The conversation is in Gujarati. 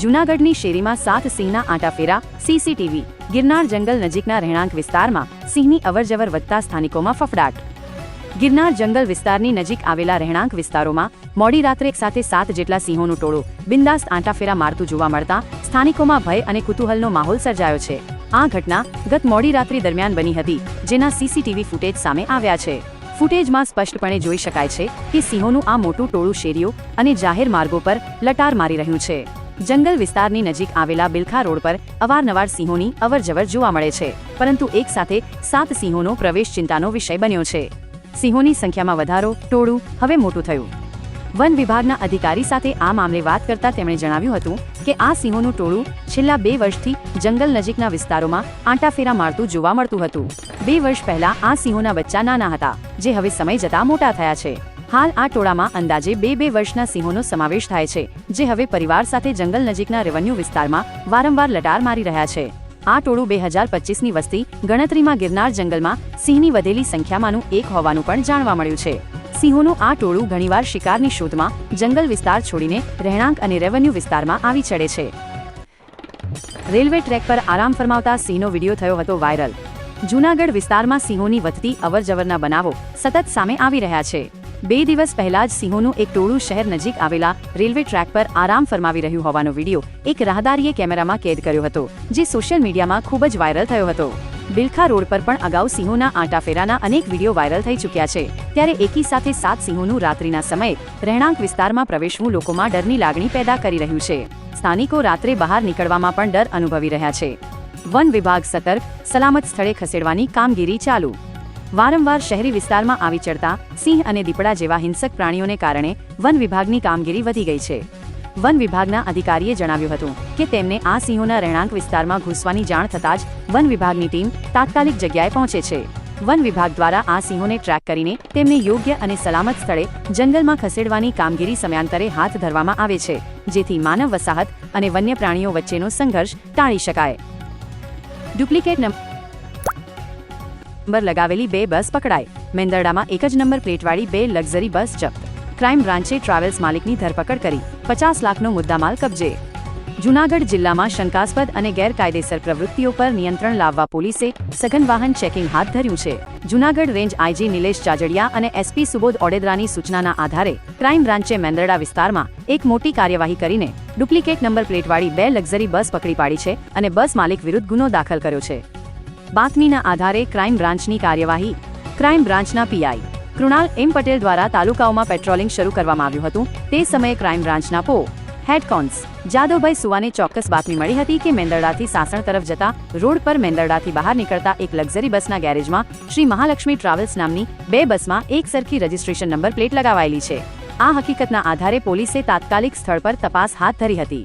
જૂનાગઢની શેરીમાં સાત સિંહના આંટાફેરા સીસીટીવી ગિરનાર જંગલ નજીકના રહેણાંક વિસ્તારમાં સિંહની અવરજવર વધતા સ્થાનિકોમાં ફફડાટ. ગિરનાર જંગલ વિસ્તારની નજીક આવેલા રહેણાંક વિસ્તારોમાં મોડી રાત્રે એક સાથે સાત જેટલા સિંહોનું ટોળું બિંદાસ્ત આંટાફેરા મારતું જોવા મળતા સ્થાનિકોમાં ભય અને કુતૂહલનો માહોલ સર્જાયો છે. આ ઘટના ગત મોડી રાત્રિ દરમિયાન બની હતી, જેના સીસીટીવી ફૂટેજ સામે આવ્યા છે. ફૂટેજમાં સ્પષ્ટપણે જોઈ શકાય છે કે સિંહોનું આ મોટું ટોળું શેરીઓ અને જાહેર માર્ગો પર લટાર મારી રહ્યું છે. જંગલ વિસ્તારની નજીક આવેલા બિલખા રોડ પર અવારનવાર સિંહોની અવરજવર જોવા મળે છે, પરંતુ એક સાથે સાત સિંહોનો પ્રવેશ ચિંતાનો વિષય બન્યો છે. સિંહોની સંખ્યામાં વધારો, ટોળું હવે મોટું થયું. વન વિભાગના અધિકારી સાથે આ મામલે વાત કરતા તેમણે જણાવ્યું હતું કે આ સિંહોનું ટોળું છેલ્લા બે વર્ષથી જંગલ નજીકના વિસ્તારોમાં આંટાફેરા મારતું જોવા મળતું હતું. બે વર્ષ પહેલા આ સિંહોના બચ્ચા નાના હતા, જે હવે સમય જતા મોટા થયા છે. હાલ આ ટોળામાં અંદાજે બે બે વર્ષના સિંહોનો સમાવેશ થાય છે, જે હવે પરિવાર સાથે જંગલ નજીકના રેવન્યુ વિસ્તારમાં વારંવાર લટાર મારી રહ્યા છે. આ ટોળું બે હજાર પચીસની વસ્તી ગણતરીમાં ગિરનાર જંગલમાં સિંહની વધેલી સંખ્યામાંનું એક હોવાનું પણ જાણવા મળ્યું છે. સિંહોનું આ ટોળું ઘણીવાર શિકારની શોધમાં જંગલ વિસ્તાર છોડીને રહેણાંક અને રેવન્યુ વિસ્તારમાં આવી ચડે છે. રેલવે ટ્રેક પર આરામ ફરમાવતા સિંહનો વીડિયો થયો હતો વાયરલ. જૂનાગઢ વિસ્તારમાં સિંહોની વધતી અવરજવરના બનાવો સતત સામે આવી રહ્યા છે. બે દિવસ પહેલા જ સિંહોનું એક ટોળું શહેર નજીક આવેલા રેલવે ટ્રેક પર આરામ ફરમાવી રહ્યું હોવાનો વીડિયો એક રાહદારીએ કેમેરામાં કેદ કર્યો હતો, જે સોશિયલ મીડિયામાં ખૂબ જ વાયરલ થયો હતો. બિલખા રોડ પર પણ અગાઉ સિંહોના આંટાફેરાના અનેક વીડિયો વાયરલ થઈ ચૂક્યા છે. ત્યારે એકી સાથે સાત સિંહોનું રાત્રિના સમયે રહેણાંક વિસ્તારમાં પ્રવેશવું લોકોમાં ડરની લાગણી પેદા કરી રહ્યું છે. સ્થાનિકો રાત્રે બહાર નીકળવામાં પણ ડર અનુભવી રહ્યા છે. વન વિભાગ સતર્ક, સલામત સ્થળે ખસેડવાની કામગીરી ચાલુ. વારંવાર શહેરી વિસ્તારમાં આવી ચડતા સિંહ અને દીપડા જેવા હિંસક પ્રાણીઓને કારણે વન વિભાગની કામગીરી વધી ગઈ છે. વન વિભાગના અધિકારીએ જણાવ્યું હતું કે તેમને આ સિંહોના રહેણાંક વિસ્તારમાં ઘૂસવાની જાણ થતાં જ વન વિભાગની ટીમ તાત્કાલિક જગ્યાએ પહોંચે છે. વન વિભાગ દ્વારા આ સિંહોને ટ્રેક કરીને તેમને યોગ્ય અને સલામત સ્થળે જંગલમાં ખસેડવાની કામગીરી સમયાંતરે હાથ ધરવામાં આવે છે, જેથી માનવ વસાહત અને વન્ય પ્રાણીઓ વચ્ચેનો સંઘર્ષ ટાળી શકાય. ડુપ્લિકેટ નંબર લગાવેલી બે બસ પકડાઈ મેંદરડામાં એક જ નંબર પ્લેટવાળી બે લક્ઝરી બસ જપ્ત ક્રાઇમ બ્રાન્ચે ટ્રાવેલ્સ માલિકની ધરપકડ કરી. પચાસ લાખનો મુદ્દામાલ કબજે. જૂનાગઢ જિલ્લામાં શંકાસ્પદ અને ગેરકાયદેસર પ્રવૃત્તિઓ પર નિયંત્રણ લાવવા પોલીસે સઘન વાહન ચેકિંગ હાથ ધર્યું છે. જૂનાગઢ રેન્જ આઈજી નિલેશ જાજડિયા અને એસપી સુબોધ ઓડેદરાની સૂચનાના આધારે ક્રાઇમ બ્રાન્ચે મેંદરડા વિસ્તારમાં એક મોટી કાર્યવાહી કરીને ડુપ્લિકેટ નંબર પ્લેટવાળી બે લક્ઝરી બસ પકડી પાડી છે અને બસ માલિક વિરુદ્ધ ગુનો દાખલ કર્યો છે. બાતમીના આધારે ક્રાઇમ બ્રાન્ચની કાર્યવાહી ક્રાઇમ બ્રાન્ચના પીઆઈ કૃણાલ એમ પટેલ દ્વારા તાલુકાઓમાં પેટ્રોલિંગ શરૂ કરવામાં આવ્યું હતું. તે સમયે ક્રાઇમ બ્રાન્ચના પો. હેડ કોન્સ. જાદવભાઈ સુવાને ચોક્કસ બાતમી મળી હતી કે મેંદરડાથી સાસણ તરફ જતા રોડ પર મેંદરડાથી બહાર નીકળતા એક લક્ઝરી બસના ગેરેજમાં શ્રી મહાલક્ષ્મી ટ્રાવેલ્સ નામની બે બસમાં એક સરખી રજિસ્ટ્રેશન નંબર પ્લેટ લગાવાયેલી છે. આ હકીકતના આધારે પોલીસે તાત્કાલિક સ્થળ પર તપાસ હાથ ધરી હતી.